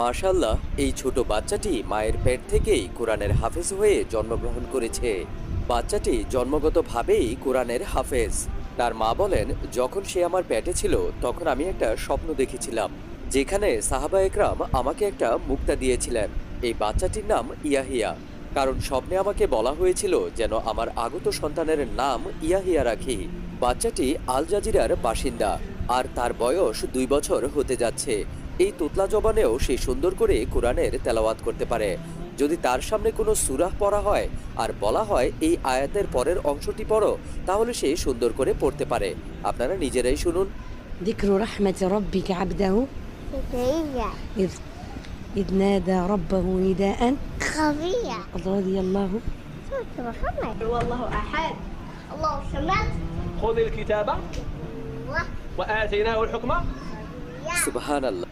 মাশাল্লাহ এই ছোট বাচ্চাটি মায়ের পেট থেকেই কোরআনের হাফেজ হয়ে জন্মগ্রহণ করেছে। বাচ্চাটি জন্মগতভাবেই কোরআনের হাফেজ। তার মা বলেন, যখন সে আমার পেটে ছিল, তখন আমি একটা স্বপ্ন দেখেছিলাম, যেখানে সাহাবা একরাম আমাকে একটা মুক্তা দিয়েছিলেন। এই বাচ্চাটির নাম ইয়াহিয়া। কারণ স্বপ্নে আমাকে বলা হয়েছিল যেন আমার আগত সন্তানের নাম ইয়াহিয়া রাখি। বাচ্চাটি আল জাজিরার বাসিন্দা, আর তার বয়স দুই বছর হতে যাচ্ছে। এই তোতলা জবানেও সে সুন্দর করে কোরআনের তেলাওয়াত করতে পারে যদি তার সামনে কোনো সুরাহ পড়া হয় আর বলা হয় এই আয়াতের পরের অংশটি পড়ো তাহলে সে সুন্দর করে পড়তে পারে আপনারা নিজেরাই শুনুন ذكر رحمة ربك عبده زكريا إذ إذ نادى ربه نداء خفية رضي الله سورة محمد والله أحد الله الصمد خذ الكتاب الله وآتيناه الحكم সুবহানাল্লাহ